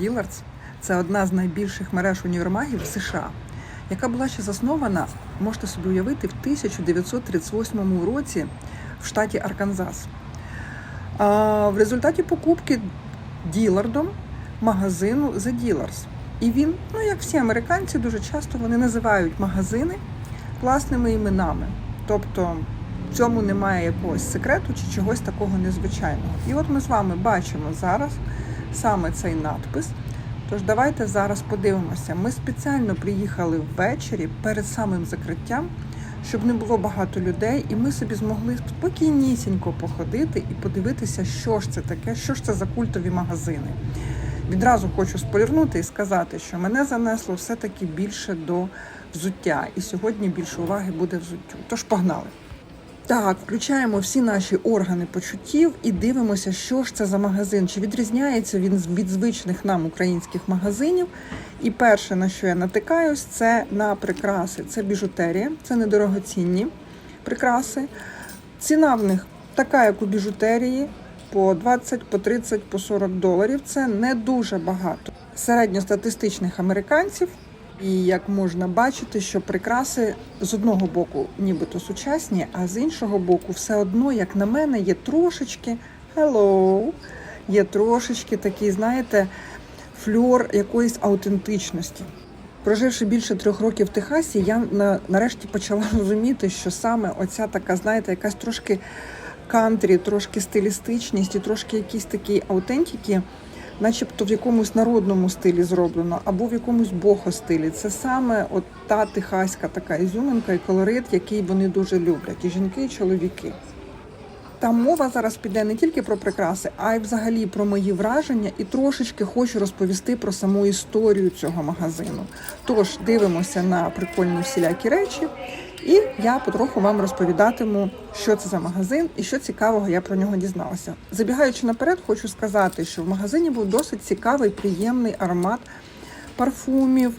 Dillard's – це одна з найбільших мереж універмагів в США, яка була ще заснована, можете собі уявити, в 1938 році в штаті Арканзас. А в результаті покупки Ділардом магазину The Dealers. І він, ну як всі американці, дуже часто вони називають магазини власними іменами. Тобто в цьому немає якогось секрету чи чогось такого незвичайного. І от ми з вами бачимо зараз саме цей надпис. Тож давайте зараз подивимося. Ми спеціально приїхали ввечері перед самим закриттям, щоб не було багато людей, і ми собі змогли спокійнісінько походити і подивитися, що ж це таке, що ж це за культові магазини. Відразу хочу спойлернути і сказати, що мене занесло все-таки більше до взуття, і сьогодні більше уваги буде взуттю. Тож погнали. Так, включаємо всі наші органи почуттів і дивимося, що ж це за магазин, чи відрізняється він від звичних нам українських магазинів. І перше, на що я натикаюсь, це на прикраси. Це біжутерія, це недорогоцінні прикраси. Ціна в них така, як у біжутерії, по 20, по 30, по 40 доларів. Це не дуже багато. Середньостатистичних американців. І як можна бачити, що прикраси з одного боку нібито сучасні, а з іншого боку, все одно, як на мене, є трошечки hello, є трошечки такий, знаєте, фльор якоїсь аутентичності. Проживши більше трьох років в Техасі, я на, нарешті почала розуміти, що саме оця така, знаєте, якась трошки кантрі, трошки стилістичність і трошки якісь такі аутентики начебто в якомусь народному стилі зроблено, або в якомусь бохо-стилі. Це саме от та техаська така ізюминка і колорит, який вони дуже люблять, і жінки, і чоловіки. Там мова зараз піде не тільки про прикраси, а й взагалі про мої враження, і трошечки хочу розповісти про саму історію цього магазину. Тож дивимося на прикольні всілякі речі, і я потроху вам розповідатиму, що це за магазин і що цікавого я про нього дізналася. Забігаючи наперед, хочу сказати, що в магазині був досить цікавий, приємний аромат парфумів,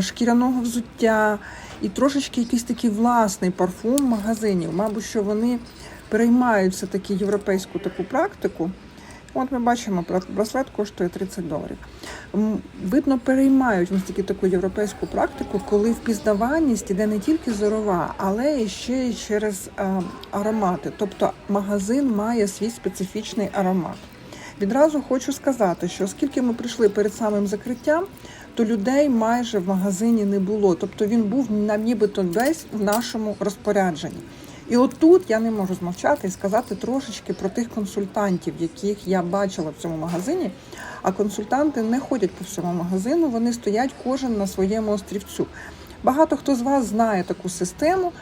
шкіряного взуття і трошечки якийсь такий власний парфум магазинів. Мабуть, що вони переймають все таки європейську таку практику. От ми бачимо, браслет коштує 30 доларів. Видно, переймають ось таки таку європейську практику, коли впізнаваність іде не тільки зорова, але і ще й через е, аромати. Тобто магазин має свій специфічний аромат. Відразу хочу сказати, що оскільки ми прийшли перед самим закриттям, то людей майже в магазині не було. Тобто він був нібито весь в нашому розпорядженні. І отут я не можу змовчати і сказати трошечки про тих консультантів, яких я бачила в цьому магазині. А консультанти не ходять по всьому магазину, вони стоять кожен на своєму острівцю. Багато хто з вас знає таку систему.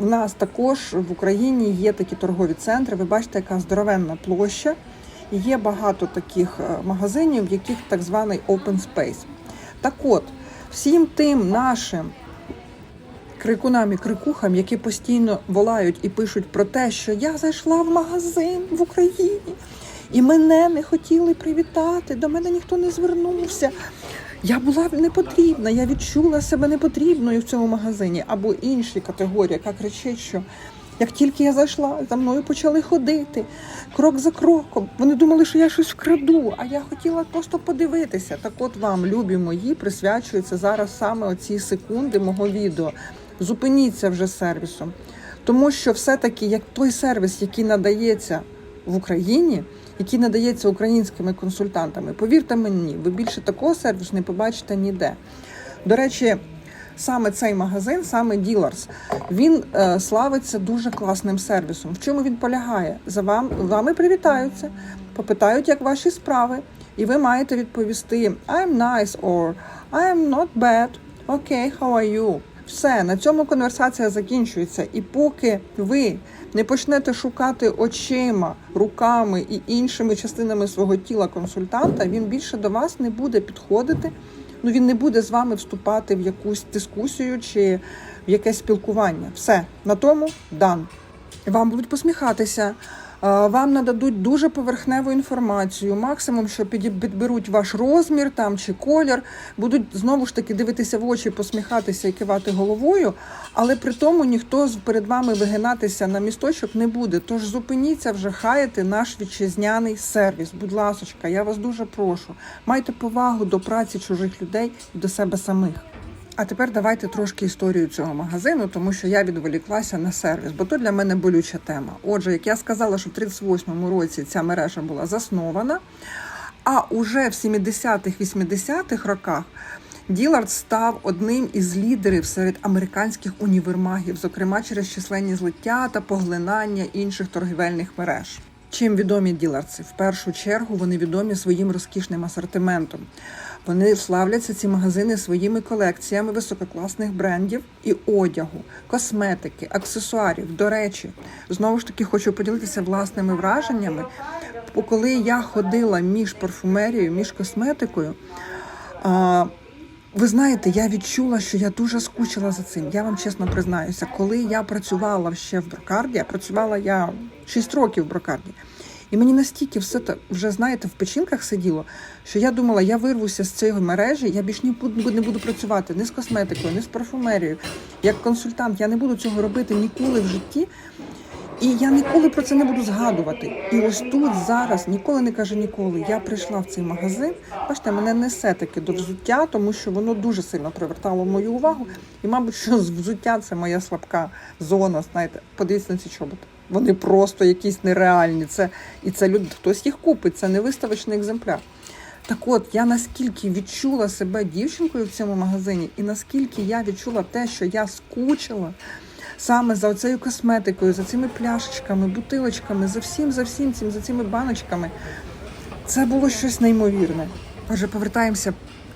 У нас також в Україні є такі торгові центри. Ви бачите, яка здоровенна площа. Є багато таких е, магазинів, в яких так званий open space. Так от, всім тим нашим крикунам і крикухам, які постійно волають і пишуть про те, що я зайшла в магазин в Україні, і мене не хотіли привітати, до мене ніхто не звернувся. Я була не потрібна, я відчула себе непотрібною в цьому магазині. Або інші категорії, яка кричить, що як тільки я зайшла, за мною почали ходити крок за кроком. Вони думали, що я щось вкраду, а я хотіла просто подивитися. Так от вам, любі мої, присвячується зараз саме оці секунди мого відео. Зупиніться вже сервісом. Тому що все-таки як той сервіс, який надається в Україні, який надається українськими консультантами, повірте мені, ви більше такого сервісу не побачите ніде. До речі, саме цей магазин, саме Dealers, він е, славиться дуже класним сервісом. В чому він полягає? За вам вами привітаються, попитають, як ваші справи, і ви маєте відповісти I'm nice or I'm not bad. Okay, how are you? Все, на цьому конверсація закінчується. І поки ви не почнете шукати очима, руками і іншими частинами свого тіла консультанта, він більше до вас не буде підходити. Ну він не буде з вами вступати в якусь дискусію чи в якесь спілкування. Все на тому дан. Вам будуть посміхатися. А, Вам нададуть дуже поверхневу інформацію, максимум, що підберуть ваш розмір там чи колір, будуть знову ж таки дивитися в очі, посміхатися і кивати головою, але при тому ніхто перед вами вигинатися на місточок не буде. Тож зупиніться вже хаяти наш вітчизняний сервіс. Будь ласочка, я вас дуже прошу. Майте повагу до праці чужих людей і до себе самих. А тепер давайте трошки історію цього магазину, тому що я відволіклася на сервіс, бо то для мене болюча тема. Отже, як я сказала, що в 38-му році ця мережа була заснована, а уже в 70-х, 80-х роках Ділард став одним із лідерів серед американських універмагів, зокрема через численні злиття та поглинання інших торгівельних мереж. Чим відомі діларці? В першу чергу вони відомі своїм розкішним асортиментом. Вони славляться ці магазини своїми колекціями висококласних брендів і одягу, косметики, аксесуарів. До речі, знову ж таки хочу поділитися власними враженнями. Коли я ходила між парфумерією, між косметикою. Ви знаєте, я відчула, що я дуже скучила за цим. Я вам чесно признаюся, коли я працювала ще в брокарді, працювала я 6 років в брокарді. І мені настільки все це вже знаєте в печінках сиділо, що я думала, я вирвуся з цієї мережі, я більш не буду працювати ні з косметикою, ні з парфумерією. Як консультант, я не буду цього робити ніколи в житті. І я ніколи про це не буду згадувати. І ось тут зараз ніколи не каже ніколи. Я прийшла в цей магазин. Бачите, мене несе таки до взуття, тому що воно дуже сильно привертало мою увагу. І, мабуть, що взуття це моя слабка зона. Знаєте, подивіться на ці чоботи. Вони просто якісь нереальні. Це і це люди, хтось їх купить. Це не виставочний екземпляр. Так от, я наскільки відчула себе дівчинкою в цьому магазині, і наскільки я відчула те, що я скучила саме за оцею косметикою, за цими пляшечками, бутилочками, за всім, за всім цим, за цими баночками. Це було щось неймовірне. Отже, повертаємося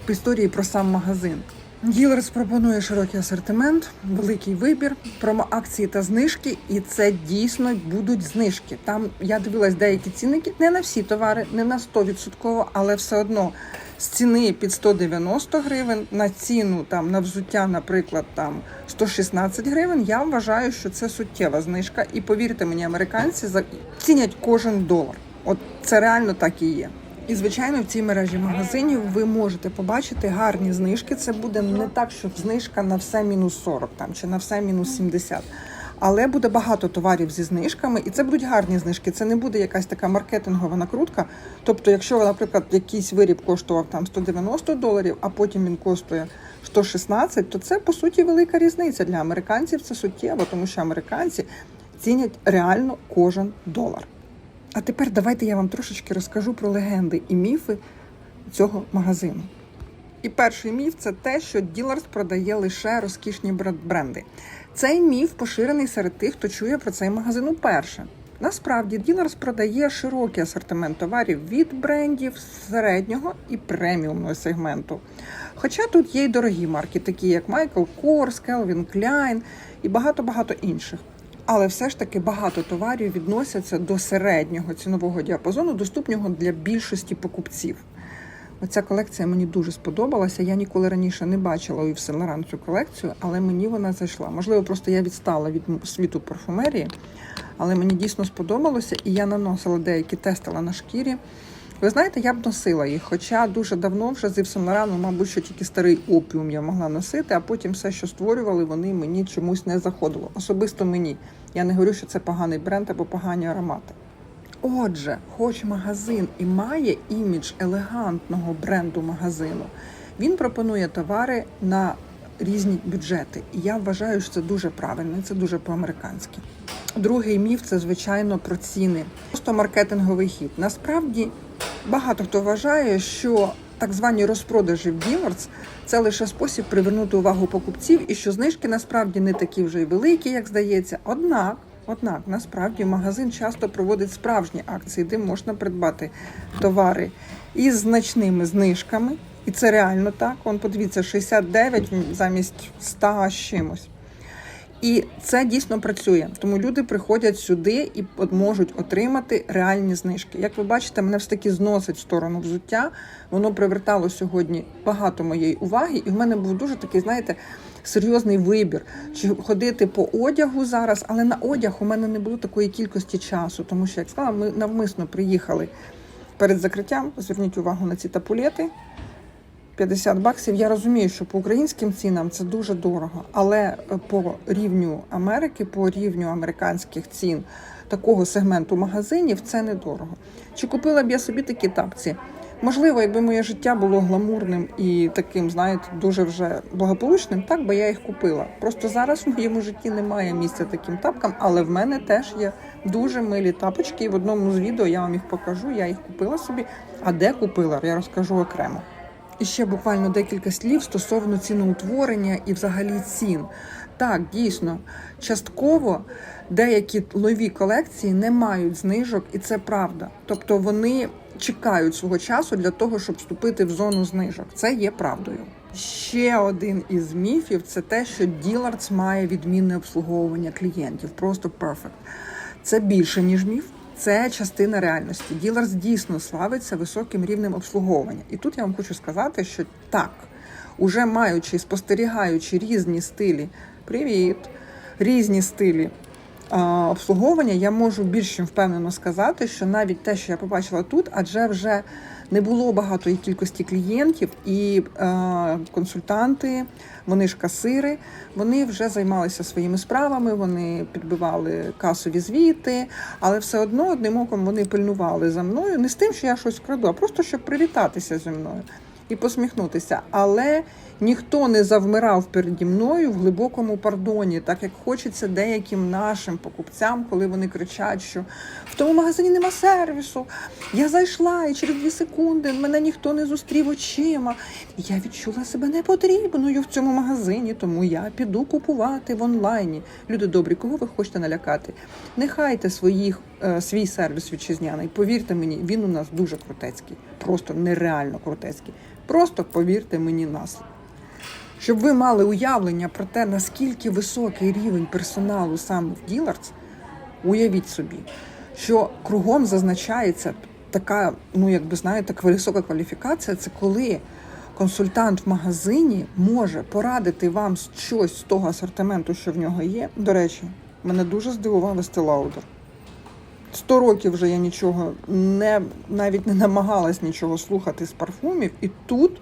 в історії про сам магазин. Ділерс пропонує широкий асортимент, великий вибір, промоакції та знижки, і це дійсно будуть знижки. Там я дивилась деякі цінники, не на всі товари, не на 100%, але все одно з ціни під 190 гривень на ціну там на взуття, наприклад, там 116 гривень. Я вважаю, що це суттєва знижка. І повірте мені, американці цінять кожен долар. От це реально так і є. І звичайно, в цій мережі магазинів ви можете побачити гарні знижки. Це буде не так, що знижка на все мінус 40 там чи на все мінус 70. Але буде багато товарів зі знижками, і це будуть гарні знижки. Це не буде якась така маркетингова накрутка. Тобто, якщо, наприклад, якийсь виріб коштував там 190 доларів, а потім він коштує 116, то це по суті велика різниця для американців. Це суттєво, тому що американці цінять реально кожен долар. А тепер давайте я вам трошечки розкажу про легенди і міфи цього магазину. І перший міф це те, що Діларс продає лише розкішні бренди. Цей міф поширений серед тих, хто чує про цей магазин уперше. Насправді Діларс продає широкий асортимент товарів від брендів середнього і преміумного сегменту. Хоча тут є й дорогі марки, такі як Michael Kors, Calvin Klein і багато-багато інших. Але все ж таки багато товарів відносяться до середнього цінового діапазону, доступного для більшості покупців. Оця колекція мені дуже сподобалася. Я ніколи раніше не бачила у Yves цю колекцію, але мені вона зайшла. Можливо, просто я відстала від світу парфумерії, але мені дійсно сподобалося, і я наносила деякі тестила на шкірі. Ви знаєте, я б носила їх, хоча дуже давно вже з Yves Saint Laurent, ну, мабуть, що тільки старий опіум я могла носити, а потім все, що створювали, вони мені чомусь не заходило. Особисто мені. Я не говорю, що це поганий бренд або погані аромати. Отже, хоч магазин і має імідж елегантного бренду магазину, він пропонує товари на різні бюджети. І я вважаю, що це дуже правильно, це дуже по-американськи. Другий міф це звичайно про ціни. Просто маркетинговий хід. Насправді багато хто вважає, що так звані розпродажі в Діларс це лише спосіб привернути увагу покупців, і що знижки насправді не такі вже й великі, як здається. Однак Однак насправді магазин часто проводить справжні акції, де можна придбати товари із значними знижками. І це реально так. Он подивіться, 69 замість 100 з чимось. І це дійсно працює. Тому люди приходять сюди і можуть отримати реальні знижки. Як ви бачите, мене все таки зносить в сторону взуття. Воно привертало сьогодні багато моєї уваги, і в мене був дуже такий, знаєте, серйозний вибір, чи ходити по одягу зараз, але на одяг у мене не було такої кількості часу, тому що, як сказала, ми навмисно приїхали перед закриттям. Зверніть увагу на ці тапулети. 50 баксів. Я розумію, що по українським цінам це дуже дорого, але е, по рівню Америки, по рівню американських цін такого сегменту магазинів це недорого. Чи купила б я собі такі тапці? Можливо, якби моє життя було гламурним і таким, знаєте, дуже вже благополучним, так би я їх купила. Просто зараз в моєму житті немає місця таким тапкам, але в мене теж є дуже милі тапочки. І в одному з відео я вам їх покажу. Я їх купила собі. А де купила, я розкажу окремо. І ще буквально декілька слів стосовно ціноутворення і взагалі цін. Так, дійсно, частково деякі нові колекції не мають знижок, і це правда. Тобто вони чекають свого часу для того, щоб вступити в зону знижок. Це є правдою. Ще один із міфів це те, що Ділардс має відмінне обслуговування клієнтів. Просто перфект. Це більше ніж міф. Це частина реальності. Ділерс дійсно славиться високим рівнем обслуговування. І тут я вам хочу сказати, що так, уже маючи, спостерігаючи різні стилі, привіт, різні стилі обслуговування, я можу більш впевнено сказати, що навіть те, що я побачила тут, адже вже не було багатої кількості клієнтів, і е, консультанти, вони ж касири, вони вже займалися своїми справами, вони підбивали касові звіти, але все одно одним оком вони пильнували за мною, не з тим, що я щось краду, а просто щоб привітатися зі мною і посміхнутися. Але ніхто не завмирав переді мною в глибокому пардоні, так як хочеться деяким нашим покупцям, коли вони кричать, що в тому магазині нема сервісу. Я зайшла і через дві секунди мене ніхто не зустрів очима. Я відчула себе непотрібною в цьому магазині, тому я піду купувати в онлайні. Люди добрі, кого ви хочете налякати? Не хайте своїх е, свій сервіс вітчизняний. Повірте мені, він у нас дуже крутецький, просто нереально крутецький. Просто повірте мені на слово. Щоб ви мали уявлення про те, наскільки високий рівень персоналу саме в Ділардс, уявіть собі, що кругом зазначається така, ну якби знаєте, висока кваліфікація, це коли консультант в магазині може порадити вам щось з того асортименту, що в нього є. До речі, мене дуже здивував Lauder. Сто років вже я нічого не навіть не намагалась нічого слухати з парфумів, і тут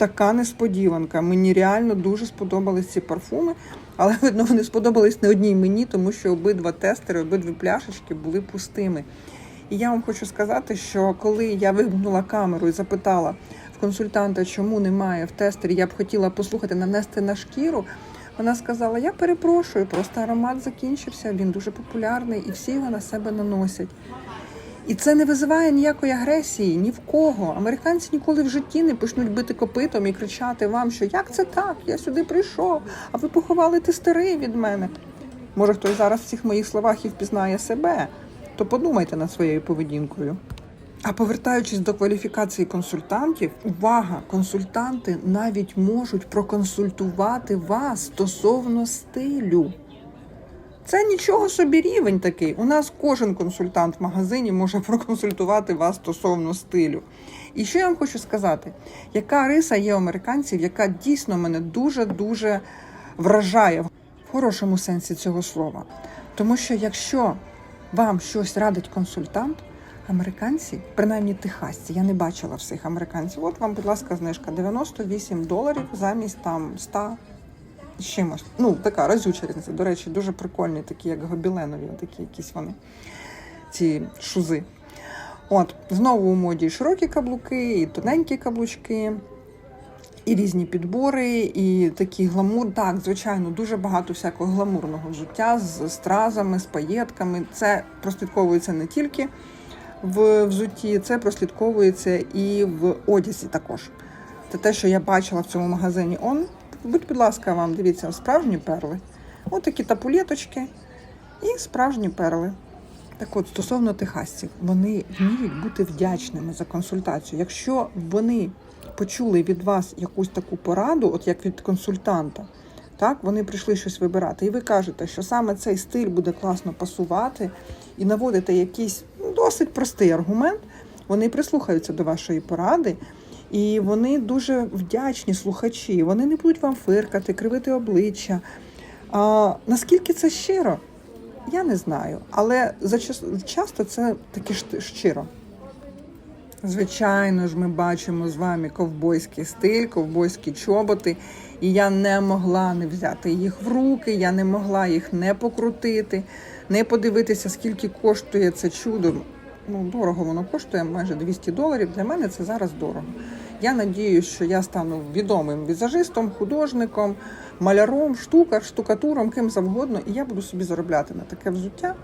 така несподіванка. Мені реально дуже сподобались ці парфуми, але видно, вони сподобались не одній мені, тому що обидва тестери, обидві пляшечки були пустими. І я вам хочу сказати, що коли я вимкнула камеру і запитала в консультанта, чому немає в тестері, я б хотіла послухати, нанести на шкіру. Вона сказала: Я перепрошую, просто аромат закінчився, він дуже популярний і всі його на себе наносять. І це не визиває ніякої агресії ні в кого. Американці ніколи в житті не почнуть бити копитом і кричати вам, що як це так? Я сюди прийшов, а ви поховали тестери від мене. Може, хтось зараз в цих моїх словах і впізнає себе, то подумайте над своєю поведінкою. А повертаючись до кваліфікації консультантів, увага, консультанти навіть можуть проконсультувати вас стосовно стилю. Це нічого собі рівень такий. У нас кожен консультант в магазині може проконсультувати вас стосовно стилю. І що я вам хочу сказати, яка риса є у американців, яка дійсно мене дуже-дуже вражає в хорошому сенсі цього слова. Тому що якщо вам щось радить консультант, Американці, принаймні техасці, я не бачила всіх американців. От вам, будь ласка, знижка 98 доларів замість там 100 чимось. Ну, така разюча різниця. До речі, дуже прикольні, такі, як гобіленові, такі якісь вони, ці шузи. От, знову у моді широкі каблуки, і тоненькі каблучки, і різні підбори, і такий гламур. Так, звичайно, дуже багато всякого гламурного життя з стразами, з паєтками. Це прослідковується не тільки в взутті, це прослідковується і в одязі також. Це те, що я бачила в цьому магазині. Он, будь, будь ласка, вам дивіться, справжні перли. Ось такі тапулеточки і справжні перли. Так от, стосовно техасців, вони вміють бути вдячними за консультацію. Якщо вони почули від вас якусь таку пораду, от як від консультанта, так, вони прийшли щось вибирати, і ви кажете, що саме цей стиль буде класно пасувати, і наводите якийсь досить простий аргумент, вони прислухаються до вашої поради І вони дуже вдячні слухачі. Вони не будуть вам фиркати, кривити обличчя. А, наскільки це щиро? Я не знаю. Але зачас- часто це таки шт- щиро. Звичайно ж, ми бачимо з вами ковбойський стиль, ковбойські чоботи, і я не могла не взяти їх в руки, я не могла їх не покрутити, не подивитися, скільки коштує це чудо. Ну, дорого воно коштує майже 200 доларів. Для мене це зараз дорого. Я надію, що я стану відомим візажистом, художником, маляром, штукар, штукатуром, ким завгодно, і я буду собі заробляти на таке взуття.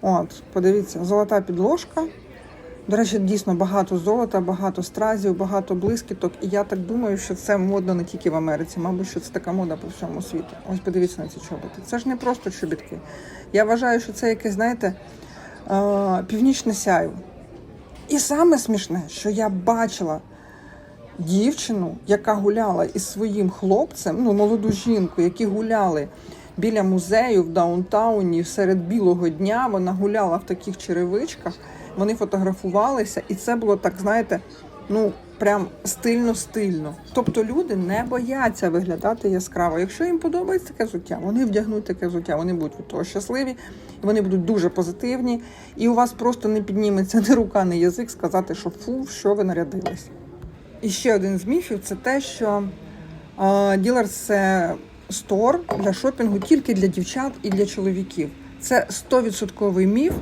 От, подивіться, золота підложка. До речі, дійсно багато золота, багато стразів, багато блискіток. І я так думаю, що це модно не тільки в Америці, мабуть, що це така мода по всьому світу. Ось подивіться на ці чоботи. Це ж не просто чобітки. Я вважаю, що це якесь, знаєте, е, північне сяйво. І саме смішне, що я бачила дівчину, яка гуляла із своїм хлопцем, ну молоду жінку, які гуляли біля музею в даунтауні серед білого дня. Вона гуляла в таких черевичках. Вони фотографувалися, і це було так, знаєте, ну прям стильно-стильно. Тобто люди не бояться виглядати яскраво. Якщо їм подобається таке взуття, вони вдягнуть таке взуття, вони будуть від того щасливі, вони будуть дуже позитивні. І у вас просто не підніметься ні рука, ні язик сказати, що фу, що ви нарядились. І ще один з міфів це те, що ділер це стор для шопінгу тільки для дівчат і для чоловіків. Це 100% міф.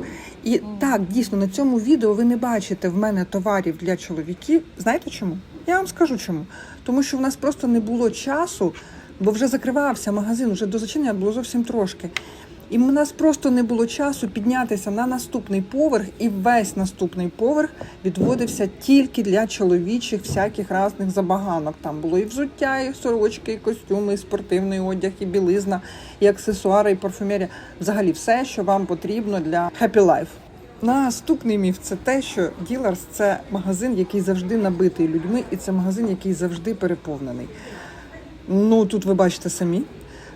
І так, дійсно, на цьому відео ви не бачите в мене товарів для чоловіків. Знаєте чому? Я вам скажу чому. Тому що в нас просто не було часу, бо вже закривався магазин, вже до зачинення було зовсім трошки. І в нас просто не було часу піднятися на наступний поверх, і весь наступний поверх відводився тільки для чоловічих всяких різних забаганок. Там було і взуття, і сорочки, і костюми, і спортивний одяг, і білизна, і аксесуари, і парфумерія. Взагалі все, що вам потрібно для happy life. Наступний міф це те, що Діларс це магазин, який завжди набитий людьми, і це магазин, який завжди переповнений. Ну тут ви бачите самі.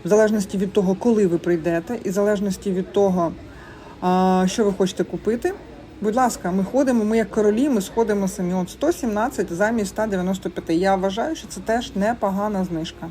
В залежності від того, коли ви прийдете, і в залежності від того, що ви хочете купити. Будь ласка, ми ходимо, ми як королі, ми сходимо самі. От 117 замість 195. Я вважаю, що це теж непогана знижка.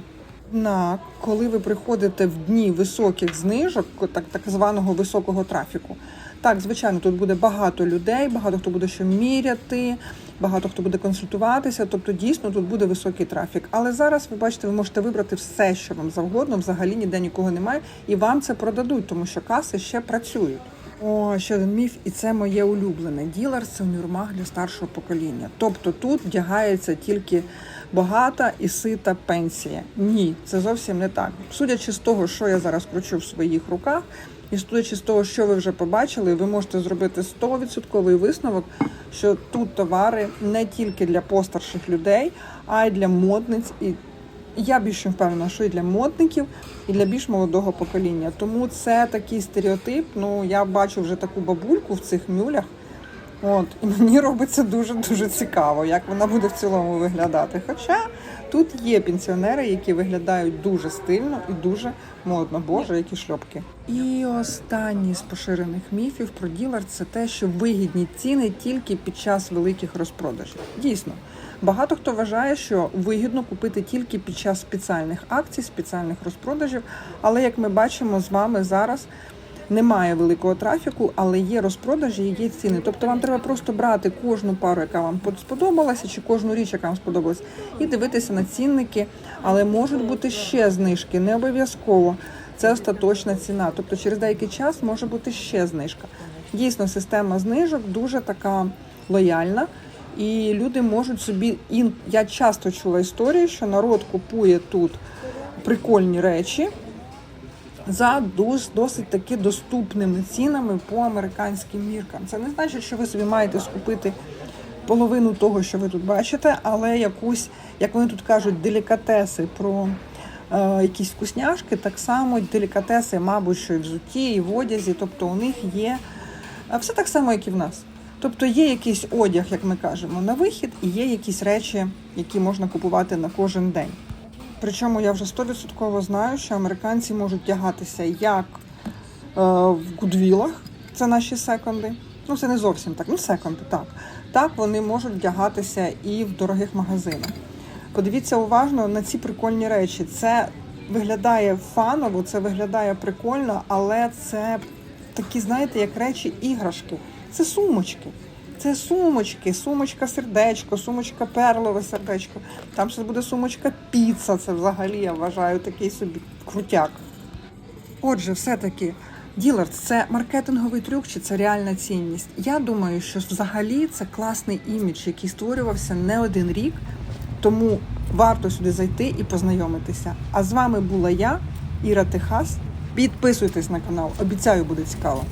Однак, коли ви приходите в дні високих знижок, так, так званого високого трафіку, так, звичайно, тут буде багато людей, багато хто буде що міряти, багато хто буде консультуватися. Тобто, дійсно тут буде високий трафік. Але зараз ви бачите, ви можете вибрати все, що вам завгодно. Взагалі ніде нікого немає, і вам це продадуть, тому що каси ще працюють. О, ще один міф, і це моє улюблене. Ділар це для старшого покоління. Тобто тут вдягається тільки багата і сита пенсія. Ні, це зовсім не так. Судячи з того, що я зараз кручу в своїх руках, і судячи з того, що ви вже побачили, ви можете зробити 100% висновок, що тут товари не тільки для постарших людей, а й для модниць і я більше впевнена, що і для модників, і для більш молодого покоління. Тому це такий стереотип. Ну я бачу вже таку бабульку в цих мюлях. От, і мені робиться дуже дуже цікаво, як вона буде в цілому виглядати. Хоча тут є пенсіонери, які виглядають дуже стильно і дуже модно. Боже, які шльопки. І останній з поширених міфів про ділар це те, що вигідні ціни тільки під час великих розпродажів. Дійсно, багато хто вважає, що вигідно купити тільки під час спеціальних акцій, спеціальних розпродажів. Але як ми бачимо з вами зараз. Немає великого трафіку, але є розпродажі є ціни. Тобто вам треба просто брати кожну пару, яка вам сподобалася, чи кожну річ, яка вам сподобалась, і дивитися на цінники. Але можуть бути ще знижки, не обов'язково. Це остаточна ціна. Тобто через деякий час може бути ще знижка. Дійсно, система знижок дуже така лояльна. І люди можуть собі я часто чула історію, що народ купує тут прикольні речі за дос- досить таки доступними цінами по американським міркам. Це не значить, що ви собі маєте скупити половину того, що ви тут бачите, але якусь, як вони тут кажуть, делікатеси про е, якісь вкусняшки, так само делікатеси, мабуть, що і взутті, і в одязі. Тобто у них є е, все так само, як і в нас. Тобто є якийсь одяг, як ми кажемо, на вихід, і є якісь речі, які можна купувати на кожен день. Причому я вже 100% знаю, що американці можуть тягатися як е, в гудвілах, це наші секонди. Ну, це не зовсім так, ну секонди, так. так вони можуть вдягатися і в дорогих магазинах. Подивіться уважно на ці прикольні речі. Це виглядає фаново, це виглядає прикольно, але це такі, знаєте, як речі іграшки. Це сумочки. Це сумочки, сумочка сердечко, сумочка перлове сердечко. Там ще буде сумочка піца. Це взагалі я вважаю такий собі крутяк. Отже, все-таки ділер це маркетинговий трюк чи це реальна цінність? Я думаю, що взагалі це класний імідж, який створювався не один рік, тому варто сюди зайти і познайомитися. А з вами була я, Іра Техас. Підписуйтесь на канал, обіцяю, буде цікаво.